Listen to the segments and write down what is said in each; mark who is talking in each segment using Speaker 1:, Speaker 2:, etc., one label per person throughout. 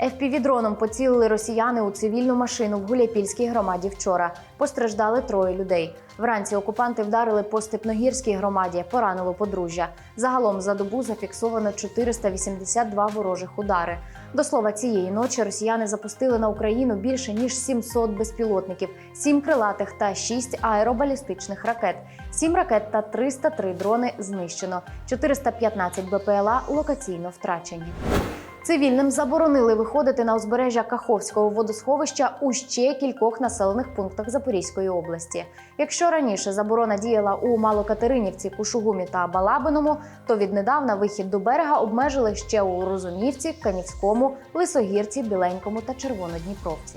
Speaker 1: FPV-дроном поцілили росіяни у цивільну машину в Гуляйпільській громаді вчора. Постраждали троє людей. Вранці окупанти вдарили по Степногірській громаді, поранило подружжя. Загалом за добу зафіксовано 482 ворожих удари. До слова, цієї ночі росіяни запустили на Україну більше ніж 700 безпілотників, 7 крилатих та 6 аеробалістичних ракет. 7 ракет та 303 дрони знищено. 415 БПЛА локаційно втрачені. Цивільним заборонили виходити на узбережжя Каховського водосховища у ще кількох населених пунктах Запорізької області. Якщо раніше заборона діяла у Малокатеринівці, Кушугумі та Балабиному, то віднедавна вихід до берега обмежили ще у Розумівці, Канівському, Лисогірці, Біленькому та Червонодніпровці.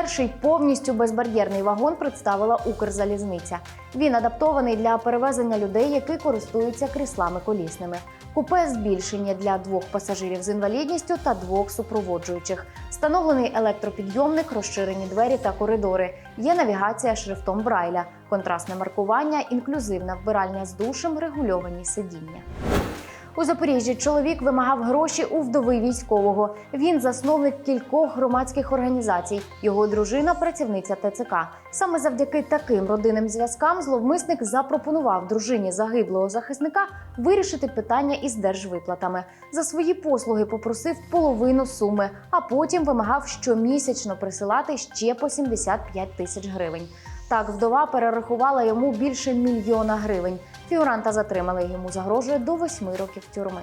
Speaker 1: Перший повністю безбар'єрний вагон представила Укрзалізниця. Він адаптований для перевезення людей, які користуються кріслами колісними. Купе збільшення для двох пасажирів з інвалідністю та двох супроводжуючих. Встановлений електропідйомник, розширені двері та коридори. Є навігація шрифтом Брайля, контрастне маркування, інклюзивна вбиральня з душем, регульовані сидіння. У Запоріжжі чоловік вимагав гроші у вдови військового. Він засновник кількох громадських організацій. Його дружина працівниця ТЦК. Саме завдяки таким родинним зв'язкам зловмисник запропонував дружині загиблого захисника вирішити питання із держвиплатами. За свої послуги попросив половину суми, а потім вимагав щомісячно присилати ще по 75 тисяч гривень. Так, вдова перерахувала йому більше мільйона гривень. Фігуранта затримали йому загрожує до восьми років тюрми.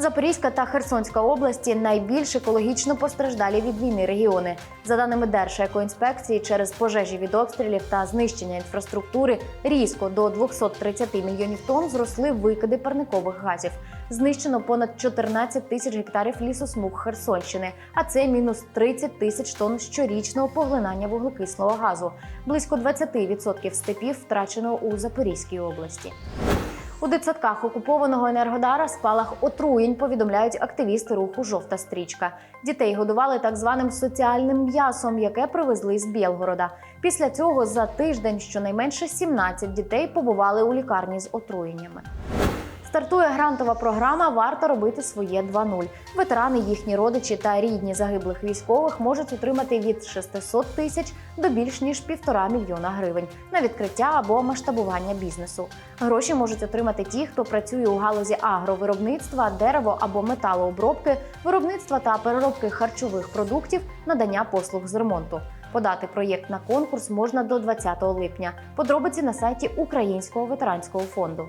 Speaker 1: Запорізька та Херсонська області найбільш екологічно постраждалі від війни регіони. За даними Держекоінспекції, через пожежі від обстрілів та знищення інфраструктури різко до 230 мільйонів тонн зросли викиди парникових газів. Знищено понад 14 тисяч гектарів лісосмуг Херсонщини, а це мінус 30 тисяч тонн щорічного поглинання вуглекислого газу. Близько 20% степів втрачено у Запорізькій області. У дитсадках окупованого енергодара спалах отруєнь повідомляють активісти руху Жовта стрічка. Дітей годували так званим соціальним м'ясом, яке привезли з Білгорода. Після цього за тиждень щонайменше 17 дітей побували у лікарні з отруєннями. Стартує грантова програма Варто робити своє 2.0». Ветерани, їхні родичі та рідні загиблих військових можуть отримати від 600 тисяч до більш ніж півтора мільйона гривень на відкриття або масштабування бізнесу. Гроші можуть отримати ті, хто працює у галузі агровиробництва, дерево або металообробки, виробництва та переробки харчових продуктів, надання послуг з ремонту. Подати проєкт на конкурс можна до 20 липня. Подробиці на сайті Українського ветеранського фонду.